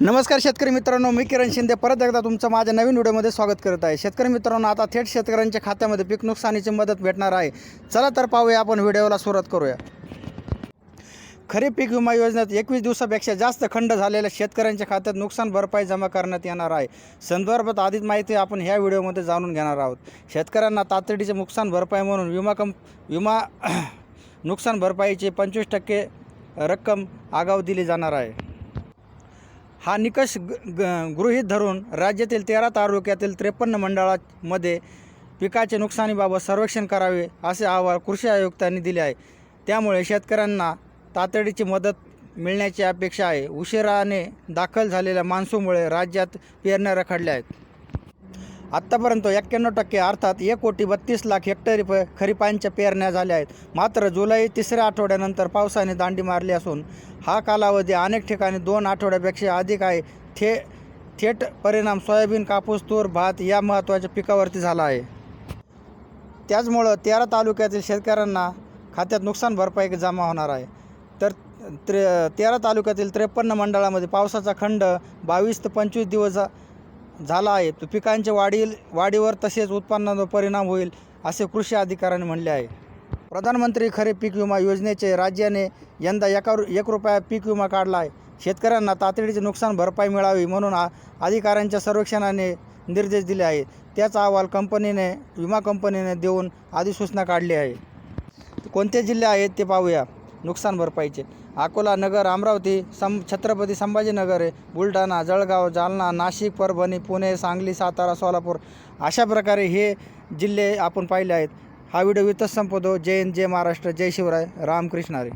नमस्कार शेतकरी मित्रांनो मी किरण शिंदे. परत एकदा तुमचं माझ्या नवीन व्हिडिओमध्ये स्वागत करत आहे. शेतकरी मित्रांनो आता थेट शेतकऱ्यांच्या खात्यामध्ये पीक नुकसानीची मदत भेटणार आहे. चला तर पाहूया आपण व्हिडिओला सुरुवात करूया. खरीप पीक विमा योजनेत एकवीस दिवसापेक्षा जास्त खंड झालेल्या शेतकऱ्यांच्या खात्यात नुकसान भरपाई जमा करण्यात येणार आहे. संदर्भात आधीच माहिती आपण ह्या व्हिडिओमध्ये जाणून घेणार आहोत. शेतकऱ्यांना तातडीचे नुकसान भरपाई म्हणून विमा कंप विमा नुकसान भरपाईचे पंचवीस टक्के रक्कम आगाऊ दिली जाणार आहे. हा निकष ग ग- गृहीत धरून राज्यातील तेरा तालुक्यातील त्रेपन्न मंडळामध्ये पिकाचे नुकसानीबाबत सर्वेक्षण करावे असे अहवाल कृषी आयुक्तांनी दिले आहे. त्यामुळे शेतकऱ्यांना तातडीची मदत मिळण्याची अपेक्षा आहे. उशिराने दाखल झालेल्या मान्सूनमुळे राज्यात पेरण्या रखडल्या आहेत. आत्तापर्यंत एक्क्याण्णव टक्के अर्थात एक कोटी बत्तीस लाख हेक्टरी प खरीपांच्या पेरण्या झाल्या आहेत. मात्र जुलै तिसऱ्या आठवड्यानंतर पावसाने दांडी मारली असून हा कालावधी अनेक ठिकाणी दोन आठवड्यापेक्षा अधिक आहे. थे थेट परिणाम सोयाबीन कापूस तूर भात या महत्त्वाच्या पिकावरती झाला आहे. त्याचमुळं तेरा तालुक्यातील शेतकऱ्यांना खात्यात नुकसान भरपाई जमा होणार आहे. तर त्रे तेरा तालुक्यातील त्रेपन्न मंडळामध्ये पावसाचा खंड बावीस ते पंचवीस दिवस झाला आहे. तो पिकांच्या वाढील वाढीवर तसेच उत्पन्नावर परिणाम होईल असे कृषी अधिकाऱ्यांनी म्हणले आहे. प्रधानमंत्री खरीप पीक विमा योजनेचे राज्याने यंदा एका एक रुपया पीक विमा काढला आहे. शेतकऱ्यांना तातडीचे नुकसान भरपाई मिळावी म्हणून अधिकाऱ्यांच्या सर्वेक्षणाने निर्देश दिले आहेत. त्याचा अहवाल कंपनीने विमा कंपनीने देऊन अधिसूचना काढली आहे. कोणते जिल्हे आहेत ते पाहूया. नुकसान भरपाईचे. अकोला नगर अमरावती सं छत्रपती संभाजीनगर आहे बुलढाणा जळगाव जालना नाशिक परभणी पुणे सांगली सातारा सोलापूर अशा प्रकारे हे जिल्हे आपण पाहिले आहेत. हा व्हिडिओ इथंच संपवतो. जय हिंद जय महाराष्ट्र जय शिवराय. रामकृष्ण हरी.